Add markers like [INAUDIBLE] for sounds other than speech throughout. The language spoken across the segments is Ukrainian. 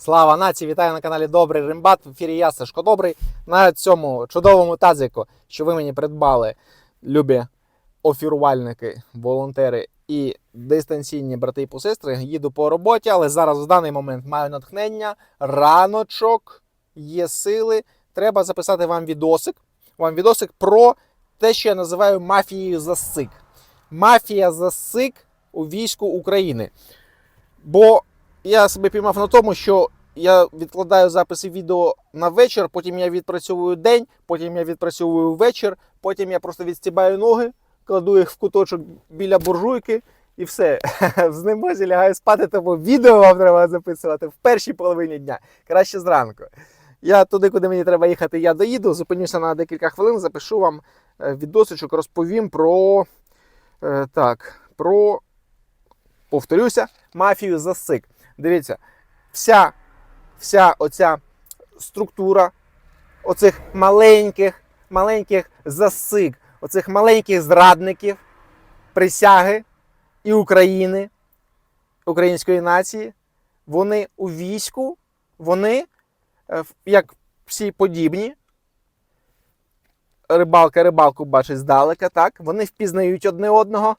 Слава нації! Вітаю на каналі Добрий Римбат. В ефірі я Сашко Добрий. На цьому чудовому тазику, що ви мені придбали, любі офірувальники, волонтери і дистанційні брати і посестри. Їду по роботі, але зараз в даний момент маю натхнення, раночок, є сили. Треба записати вам відосик. Вам відосик про те, що я називаю мафією засик. Мафія засик у війську України. Бо я себе піймав на тому, що я відкладаю записи відео на вечір, потім я відпрацьовую день, потім я відпрацьовую вечір, потім я просто відстібаю ноги, кладу їх в куточок біля буржуйки і все. [LAUGHS] Знемозі лягаю спати, тому відео вам треба записувати в першій половині дня, краще зранку. Я туди, куди мені треба їхати, я доїду, зупинюся на декілька хвилин, запишу вам е, відосичок, розповім про е, так, про повторюся, мафію засик. Дивіться, вся, вся оця структура оцих маленьких, маленьких засик, оцих маленьких зрадників, присяги і України, української нації, вони у війську, вони, е, як всі подібні, рибалка рибалку бачить здалека, так? Вони впізнають одне одного,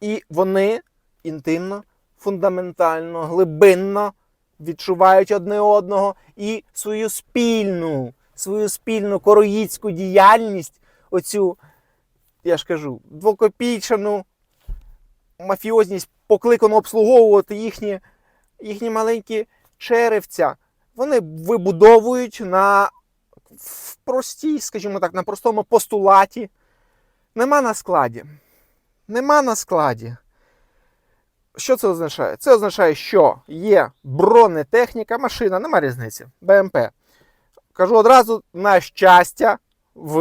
і вони інтимно, фундаментально, глибинно відчувають одне одного і свою спільну, свою спільну короїдську діяльність, оцю, я ж кажу, двокопійчану мафіозність покликану обслуговувати їхні, їхні маленькі черевця. Вони вибудовують на в простій, скажімо так, на простому постулаті. Нема на складі. Нема на складі. Що це означає? Це означає, що є бронетехніка, машина, нема різниці, БМП. Кажу одразу, на щастя, в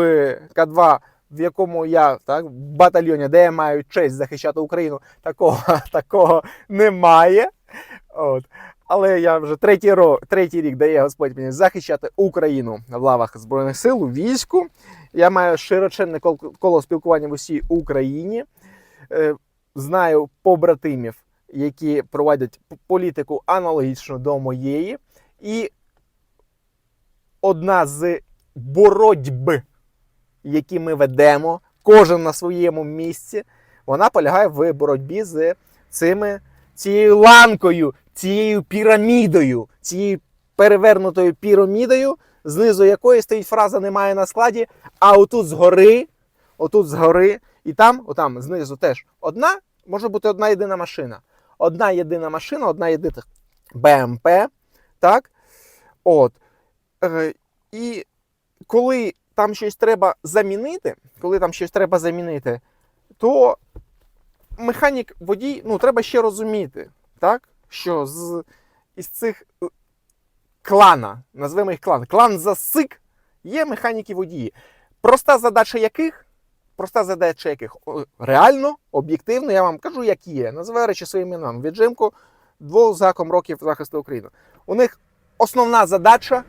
К2, в якому я так, в батальйоні, де я маю честь захищати Україну, такого, [LAUGHS] такого немає. От. Але я вже третій, ро, третій рік дає Господь мені захищати Україну в лавах Збройних сил у війську. Я маю широченне коло спілкування в усій Україні. Е, Знаю побратимів, які проводять політику аналогічну до моєї. І одна з боротьб, які ми ведемо, кожен на своєму місці, вона полягає в боротьбі з цими, цією ланкою, цією пірамідою, цією перевернутою пірамідою, знизу якої стоїть фраза немає на складі, а отут згори, отут згори, і там, отам знизу теж одна, може бути одна єдина машина. Одна єдина машина, одна єдина БМП. Так? От. Е, і коли там щось треба замінити, коли там щось треба замінити, то механік водій, ну, треба ще розуміти, так? що з із цих е, клана, назвемо їх клан, клан засик, є механіки водії. Проста задача яких? Проста задача яких реально, об'єктивно, я вам кажу, як є. Називаю речі своїм іменем. Віджимку двох заком років захисту України. У них основна задача,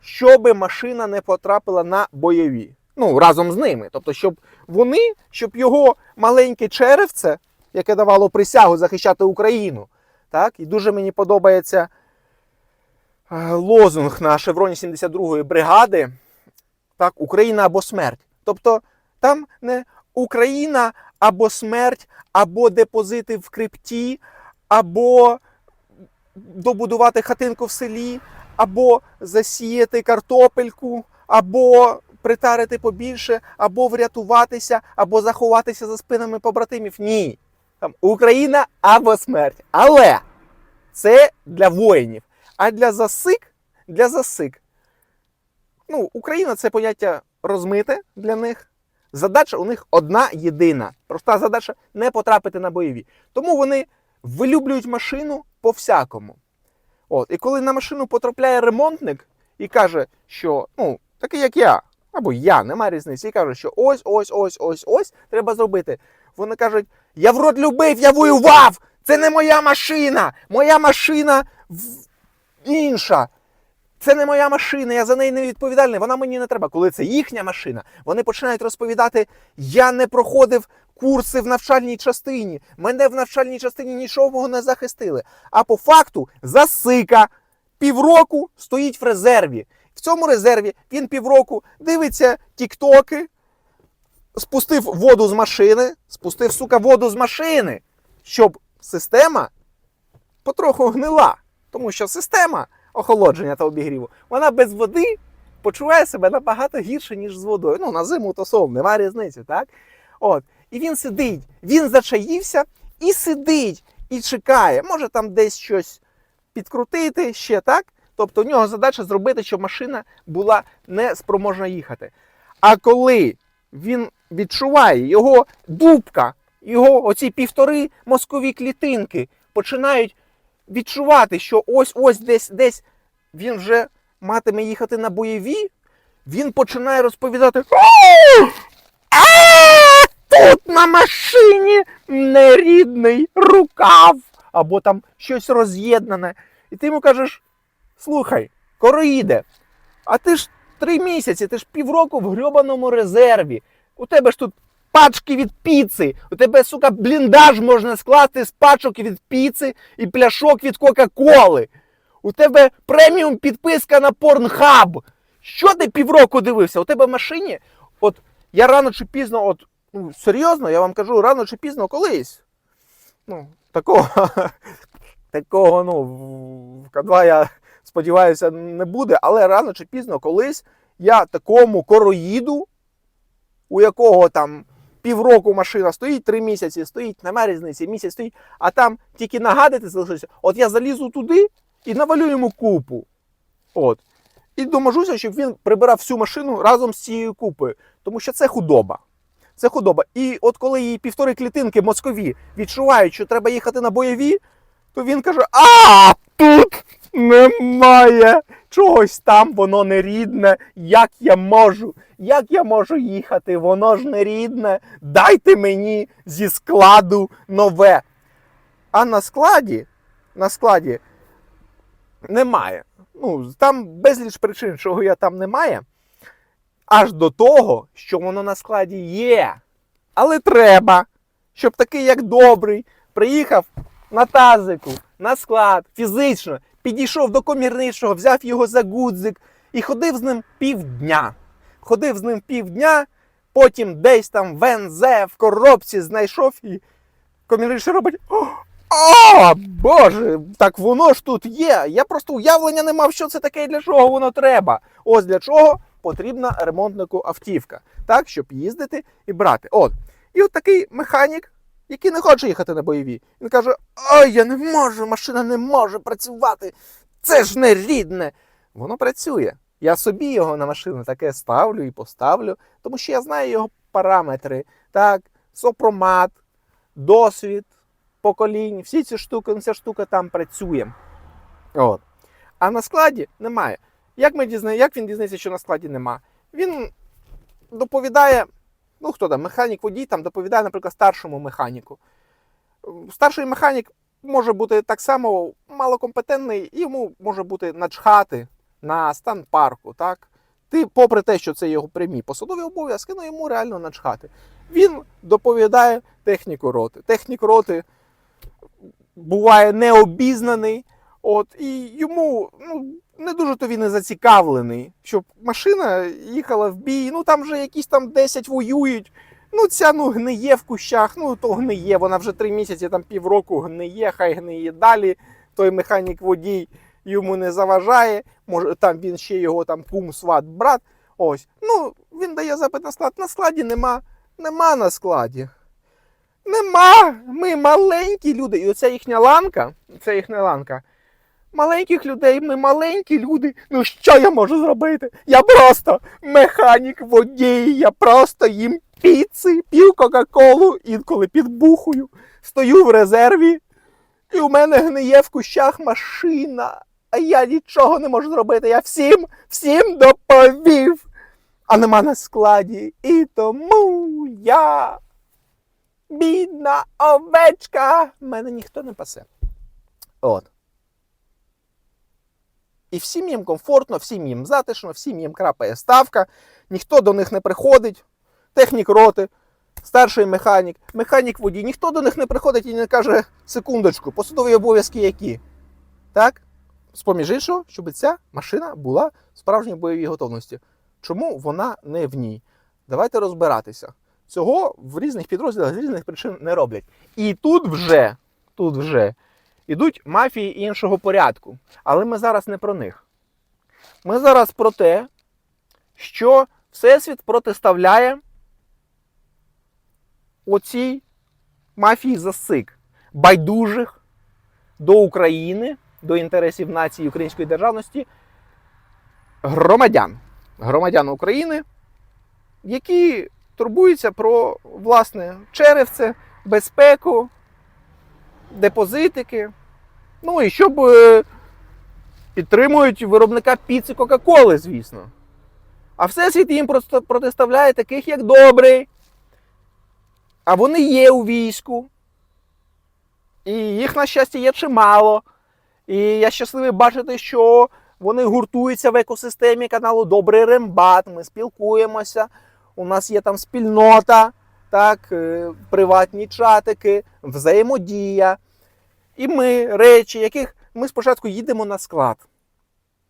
щоб машина не потрапила на бойові. Ну, разом з ними. Тобто, щоб вони, щоб його маленьке черевце, яке давало присягу захищати Україну. Так? І дуже мені подобається е, лозунг на шевроні 72-ї бригади. Так, Україна або смерть. Тобто там не Україна або смерть, або депозити в крипті, або добудувати хатинку в селі, або засіяти картопельку, або притарити побільше, або врятуватися, або заховатися за спинами побратимів. Ні. Там Україна або смерть. Але це для воїнів. А для засик, для засик. Ну, Україна це поняття розмите для них. Задача у них одна єдина. Проста задача не потрапити на бойові. Тому вони вилюблюють машину по-всякому. От, і коли на машину потрапляє ремонтник і каже, що ну, такий як я, або я, немає різниці, і каже, що ось, ось, ось, ось, ось треба зробити. Вони кажуть: я в рот любив, я воював! Це не моя машина! Моя машина інша. Це не моя машина, я за неї не відповідальний, вона мені не треба. Коли це їхня машина, вони починають розповідати: я не проходив курси в навчальній частині, мене в навчальній частині нічого не захистили. А по факту засика півроку стоїть в резерві. В цьому резерві він півроку дивиться тіктоки, спустив воду з машини, спустив, сука, воду з машини, щоб система потроху гнила. Тому що система охолодження та обігріву, вона без води почуває себе набагато гірше, ніж з водою. Ну, на зиму то сом, немає різниці, так? От. І він сидить, він зачаївся і сидить, і чекає. Може там десь щось підкрутити ще, так? Тобто у нього задача зробити, щоб машина була не спроможна їхати. А коли він відчуває його дубка, його оці півтори мозкові клітинки починають відчувати, що ось ось десь десь він вже матиме їхати на бойові, він починає розповідати. Тут на машині нерідний рукав, або там щось роз'єднане. І ти йому кажеш: слухай, короїде, а ти ж три місяці, ти ж півроку в грьобаному резерві. У тебе ж тут пачки від піци. У тебе, сука, бліндаж можна скласти з пачок від піци і пляшок від Кока-Коли. У тебе преміум підписка на Порнхаб. Що ти півроку дивився? У тебе в машині? От я рано чи пізно, от ну, серйозно, я вам кажу, рано чи пізно колись. Ну, такого, [LAUGHS] такого, ну, в К2 я сподіваюся, не буде, але рано чи пізно колись я такому короїду, у якого там півроку машина стоїть, три місяці стоїть, немає різниці, місяць стоїть, а там тільки нагадати залишився. От я залізу туди і навалю йому купу. От. І доможуся, щоб він прибирав всю машину разом з цією купою. Тому що це худоба. Це худоба. І от коли її півтори клітинки мозкові відчувають, що треба їхати на бойові, то він каже: А, тут немає чогось там, воно не рідне. Як я можу? Як я можу їхати? Воно ж не рідне. Дайте мені зі складу нове. А на складі, на складі немає. Ну, там безліч причин, чого я там немає. Аж до того, що воно на складі є. Але треба, щоб такий, як добрий, приїхав на тазику, на склад, фізично, підійшов до комірничого, взяв його за гудзик і ходив з ним півдня. Ходив з ним півдня, потім десь там в НЗ, в коробці знайшов і комірничий робить. О, Боже, так воно ж тут є. Я просто уявлення не мав, що це таке і для чого воно треба. Ось для чого потрібна ремонтнику автівка, так, щоб їздити і брати. От. І от такий механік, який не хоче їхати на бойові. Він каже: Ой, я не можу, машина не може працювати. Це ж не рідне. Воно працює. Я собі його на машину таке ставлю і поставлю, тому що я знаю його параметри. Так, сопромат, досвід, поколінь, всі ці штуки, ну, ця штука там працює. От. А на складі немає. Як, ми дізна... Як він дізнається, що на складі нема? Він доповідає, ну хто там, механік водій там доповідає, наприклад, старшому механіку. Старший механік може бути так само малокомпетентний, і йому може бути начхати на стан парку. так? Ти, попри те, що це його прямі посадові обов'язки, ну йому реально начхати. Він доповідає техніку роти. Технік роти буває необізнаний, от, і йому ну, не дуже то він і зацікавлений, щоб машина їхала в бій. Ну там вже якісь там 10 воюють. Ну, ця ну гниє в кущах, ну то гниє. Вона вже три місяці, там півроку гниє, хай гниє далі. Той механік водій йому не заважає. Може, там він ще його там кум, сват, брат. Ось. Ну, він дає запит на склад. На складі нема. Нема на складі. Нема. Ми маленькі люди. І оця їхня ланка, це їхня ланка. Маленьких людей, ми маленькі люди. Ну що я можу зробити? Я просто механік водій, я просто їм піци, п'ю Кока-Колу, інколи підбухую, стою в резерві, і у мене гниє в кущах машина. А я нічого не можу зробити. Я всім, всім доповів. А нема на складі. І тому я. Бідна овечка. Мене ніхто не пасе. От. І всім їм комфортно, всім їм затишно, всім їм крапає ставка, ніхто до них не приходить. Технік роти, старший механік, механік водій, ніхто до них не приходить і не каже секундочку, посадові обов'язки які. Так? з поміж іншого, щоб ця машина була в справжній бойовій готовності. Чому вона не в ній? Давайте розбиратися. Цього в різних підрозділах з різних причин не роблять. І тут вже, тут вже ідуть мафії іншого порядку. Але ми зараз не про них. Ми зараз про те, що Всесвіт протиставляє оцій мафії засик, байдужих до України, до інтересів нації української державності громадян, громадян України, які турбуються про власне черевце, безпеку, депозитики. Ну і щоб е, підтримують виробника піци Кока-Коли, звісно. А всесвіт їм просто протиставляє таких, як добрий. А вони є у війську. І їх, на щастя, є чимало. І я щасливий бачити, що вони гуртуються в екосистемі каналу Добрий Рембат. Ми спілкуємося. У нас є там спільнота, так, е, приватні чатики, взаємодія. І ми речі, яких ми спочатку їдемо на склад.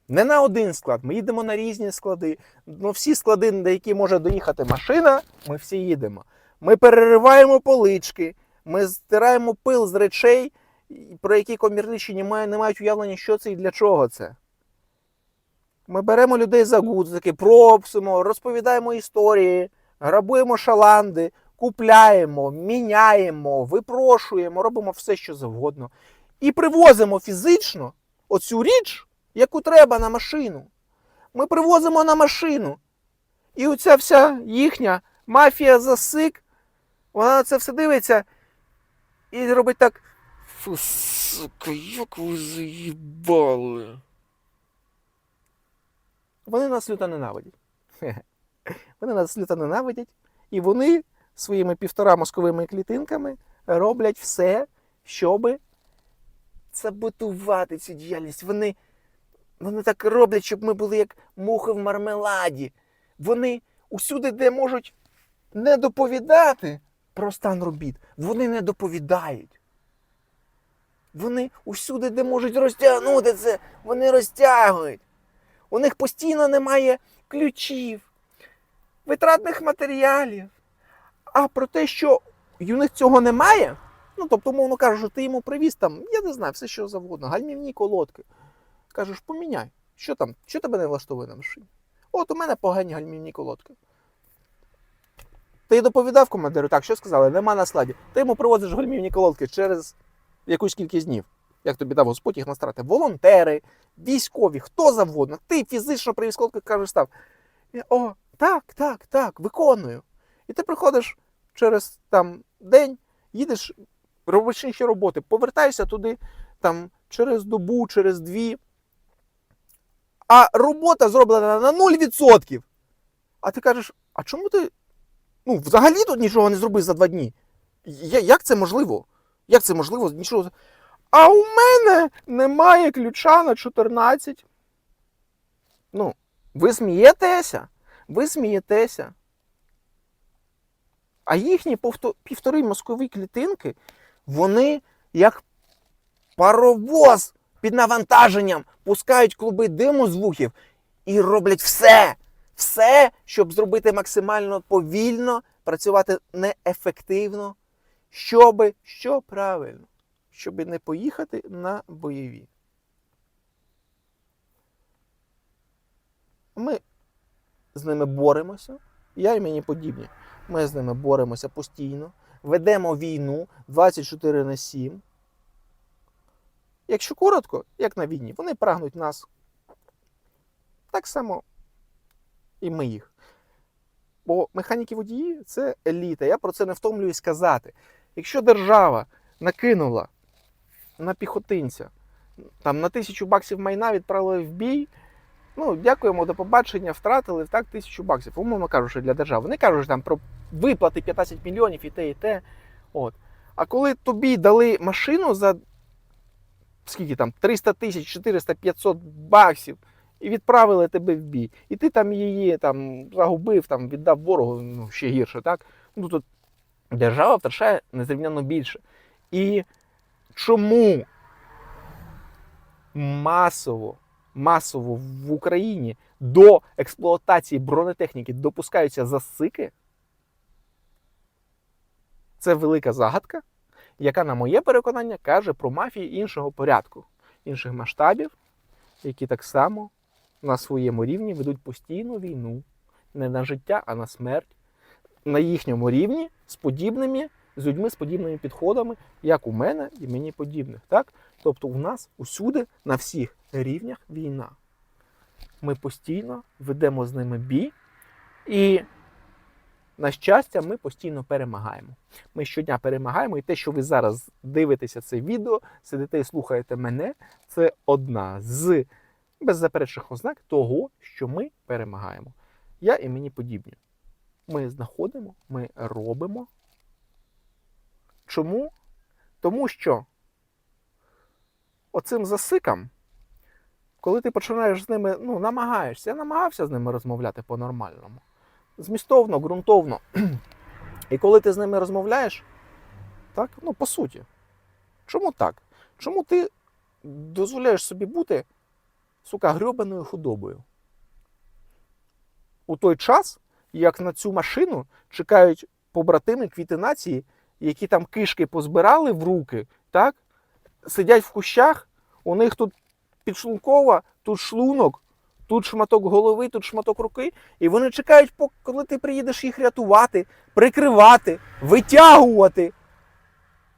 Не на один склад, ми їдемо на різні склади. Ну, всі склади, на які може доїхати машина, ми всі їдемо. Ми перериваємо полички, ми стираємо пил з речей, про які комірничі не мають, уявлення, що це і для чого це. Ми беремо людей за гудзики, пропсимо, розповідаємо історії, грабуємо шаланди, купляємо, міняємо, випрошуємо, робимо все, що завгодно. І привозимо фізично оцю річ, яку треба на машину. Ми привозимо на машину. І оця вся їхня мафія засик, вона на це все дивиться і робить так. Фу, сука, як ви заїбали. Вони нас люто ненавидять. [LAUGHS] Вони нас люто ненавидять, і вони своїми півтора мозковими клітинками роблять все, щоб саботувати цю діяльність. Вони, вони так роблять, щоб ми були як мухи в мармеладі. Вони усюди, де можуть не доповідати про стан робіт, вони не доповідають. Вони усюди, де можуть розтягнути це, вони розтягують. У них постійно немає ключів, витратних матеріалів. А про те, що у них цього немає, ну тобто, мовно кажучи, ти йому привіз там, я не знаю, все що завгодно, гальмівні колодки. Кажеш, поміняй, що там, що тебе не влаштовує на машині? От у мене погані гальмівні колодки. Ти доповідав командиру, так, що сказали, нема на складі. Ти йому привозиш гальмівні колодки через якусь кількість днів. Як тобі дав Господь їх настрати. Волонтери, військові, хто завгодно. Ти фізично при військових кажеш став. О, так, так, так, виконую. І ти приходиш через там день, їдеш, робиш інші роботи, повертаєшся туди там через добу, через дві. А робота зроблена на 0%. А ти кажеш, а чому ти ну, взагалі тут нічого не зробив за два дні? Я- Як це можливо? Як це можливо? Нічого. А у мене немає ключа на 14. Ну, ви смієтеся? Ви смієтеся. А їхні півтори мозкові клітинки, вони як паровоз під навантаженням пускають клуби диму з вухів і роблять все, все, щоб зробити максимально повільно, працювати неефективно, щоби, що правильно, щоби не поїхати на бойові. Ми з ними боремося, я і мені подібні. Ми з ними боремося постійно, ведемо війну 24 на 7. Якщо коротко, як на війні, вони прагнуть нас. Так само і ми їх. Бо механіки водії це еліта. Я про це не втомлююсь сказати. Якщо держава накинула на піхотинця там на тисячу баксів майна відправили в бій. Ну, дякуємо, до побачення, втратили так тисячу баксів. Умовно кажучи, для держави. Вони кажуть там про виплати 15 мільйонів і те, і те. От. А коли тобі дали машину за скільки там 300 тисяч, 400, 500 баксів і відправили тебе в бій, і ти там її там загубив, там віддав ворогу, ну ще гірше, так? Ну тут держава втрачає незрівняно більше. І чому масово, масово в Україні до експлуатації бронетехніки допускаються засики, це велика загадка, яка, на моє переконання, каже про мафії іншого порядку, інших масштабів, які так само на своєму рівні ведуть постійну війну. Не на життя, а на смерть. На їхньому рівні з подібними, з людьми з подібними підходами, як у мене і мені подібних. Так? Тобто у нас усюди на всіх рівнях війна. Ми постійно ведемо з ними бій, і, на щастя, ми постійно перемагаємо. Ми щодня перемагаємо, і те, що ви зараз дивитеся це відео, сидите і слухаєте мене, це одна з беззаперечних ознак того, що ми перемагаємо. Я і мені подібні. Ми знаходимо, ми робимо. Чому? Тому що оцим засикам, коли ти починаєш з ними, ну, намагаєшся, я намагався з ними розмовляти по-нормальному. Змістовно, ґрунтовно. [CLEARS THROAT] І коли ти з ними розмовляєш, так, ну, по суті, чому так? Чому ти дозволяєш собі бути, сука, грьобаною худобою? У той час, як на цю машину чекають побратими квіти нації, які там кишки позбирали в руки, так? сидять в кущах, у них тут підшлункова, тут шлунок, тут шматок голови, тут шматок руки, і вони чекають, коли ти приїдеш їх рятувати, прикривати, витягувати.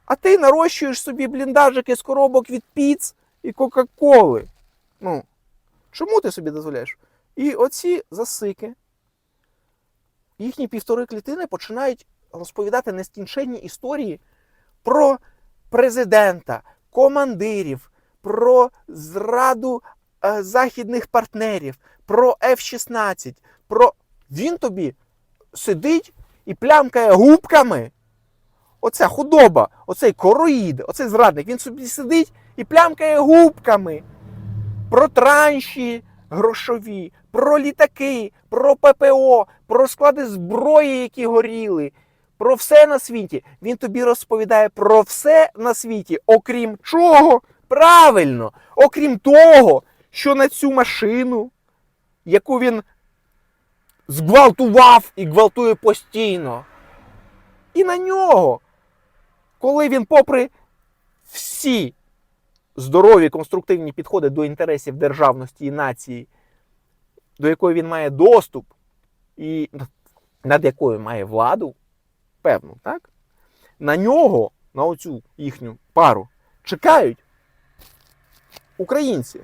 А ти нарощуєш собі бліндажики з коробок від піц і Кока-Коли. Ну, чому ти собі дозволяєш? І оці засики, їхні півтори клітини починають розповідати нескінченні історії про президента, командирів, про зраду е, західних партнерів, про F-16, про. Він тобі сидить і плямкає губками. Оця худоба, оцей короїд, оцей зрадник, він собі сидить і плямкає губками про транші грошові, про літаки, про ППО, про склади зброї, які горіли, про все на світі. Він тобі розповідає про все на світі, окрім чого? Правильно, окрім того, що на цю машину, яку він зґвалтував і гвалтує постійно. І на нього, коли він, попри всі здорові конструктивні підходи до інтересів державності і нації, до якої він має доступ, і над якою має владу, певну, так? На нього, на оцю їхню пару, чекають українці,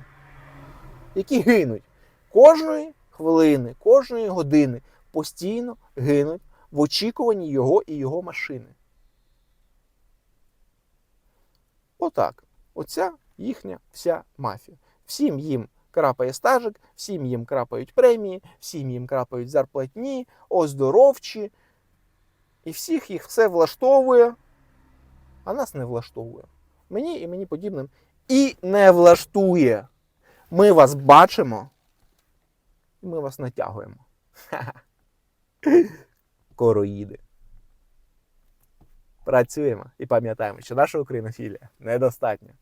які гинуть кожної хвилини, кожної години постійно гинуть в очікуванні його і його машини. Отак. Оця їхня вся мафія. Всім їм крапає стажик, всім їм крапають премії, всім їм крапають зарплатні, оздоровчі. І всіх їх все влаштовує, а нас не влаштовує. Мені і мені подібним і не влаштує. Ми вас бачимо, і ми вас натягуємо. [LAUGHS] Короїди. Працюємо і пам'ятаємо, що наша українофілія недостатня.